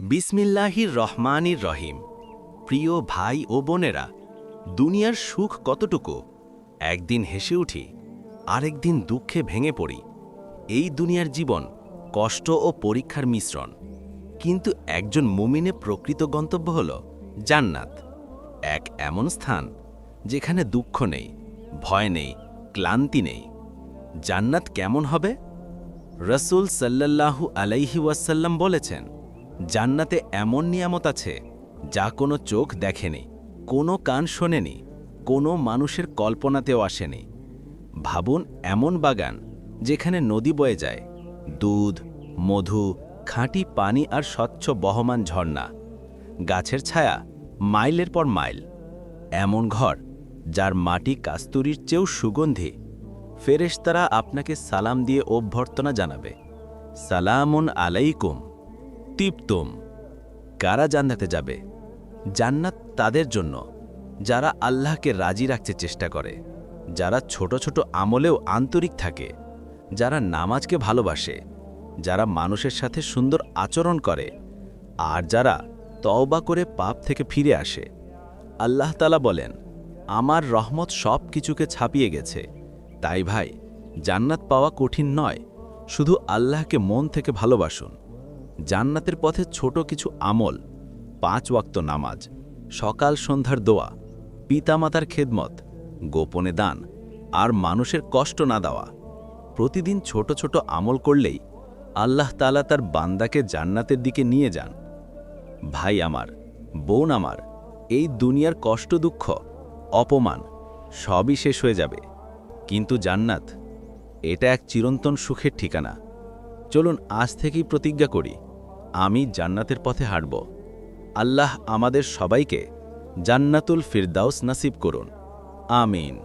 বিসমিল্লাহির রহমানির রহিম। প্রিয় ভাই ও বোনেরা, দুনিয়ার সুখ কতটুকু? একদিন হেসে উঠি, আরেকদিন দুঃখে ভেঙে পড়ি। এই দুনিয়ার জীবন কষ্ট ও পরীক্ষার মিশ্রণ। কিন্তু একজন মুমিনে প্রকৃত গন্তব্য হল জান্নাত। এক এমন স্থান যেখানে দুঃখ নেই, ভয় নেই, ক্লান্তি নেই। জান্নাত কেমন হবে? রসুল সাল্লাল্লাহু আলাইহি ওয়াসাল্লাম বলেছেন জান্নাতে এমন নিয়ামত আছে যা কোনো চোখ দেখেনি, কোনো কান শোনেনি, কোনো মানুষের কল্পনাতেও আসেনি। ভাবুন এমন বাগান যেখানে নদী বয়ে যায়, দুধ, মধু, খাঁটি পানি আর স্বচ্ছ বহমান ঝর্ণা। গাছের ছায়া মাইলের পর মাইল। এমন ঘর যার মাটি কাস্তুরির চেয়েও সুগন্ধি। ফেরেশতারা আপনাকে সালাম দিয়ে অভ্যর্থনা জানাবে। সালামুন আলাইকুম। তিপ্তুম। কারা জান্নাতে যাবে? জান্নাত তাদের জন্য, যারা আল্লাহকে রাজি রাখতে চেষ্টা করে, যারা ছোট ছোট আমলেও আন্তরিক থাকে, যারা নামাজকে ভালোবাসে, যারা মানুষের সাথে সুন্দর আচরণ করে, আর যারা তওবা করে পাপ থেকে ফিরে আসে। আল্লাহ তালা বলেন, আমার রহমত সব কিছুকে ছাপিয়ে গেছে। তাই ভাই, জান্নাত পাওয়া কঠিন নয়। শুধু আল্লাহকে মন থেকে ভালোবাসুন। জান্নাতের পথে ছোট কিছু আমল, পাঁচ ওয়াক্ত নামাজ, সকাল সন্ধ্যার দোয়া, পিতামাতার খেদমত, গোপনে দান আর মানুষের কষ্ট না দেওয়া। প্রতিদিন ছোট ছোট আমল করলেই আল্লাহ তালা তার বান্দাকে জান্নাতের দিকে নিয়ে যান। ভাই আমার, বোন আমার, এই দুনিয়ার কষ্ট দুঃখ, অপমান সবই শেষ হয়ে যাবে। কিন্তু জান্নাত, এটা এক চিরন্তন সুখের ঠিকানা। চলুন আজ থেকেই প্রতিজ্ঞা করি, আমি জান্নাতের পথে হাঁটব। আল্লাহ আমাদের সবাইকে জান্নাতুল ফিরদাউস নাসিব করুন। আমিন।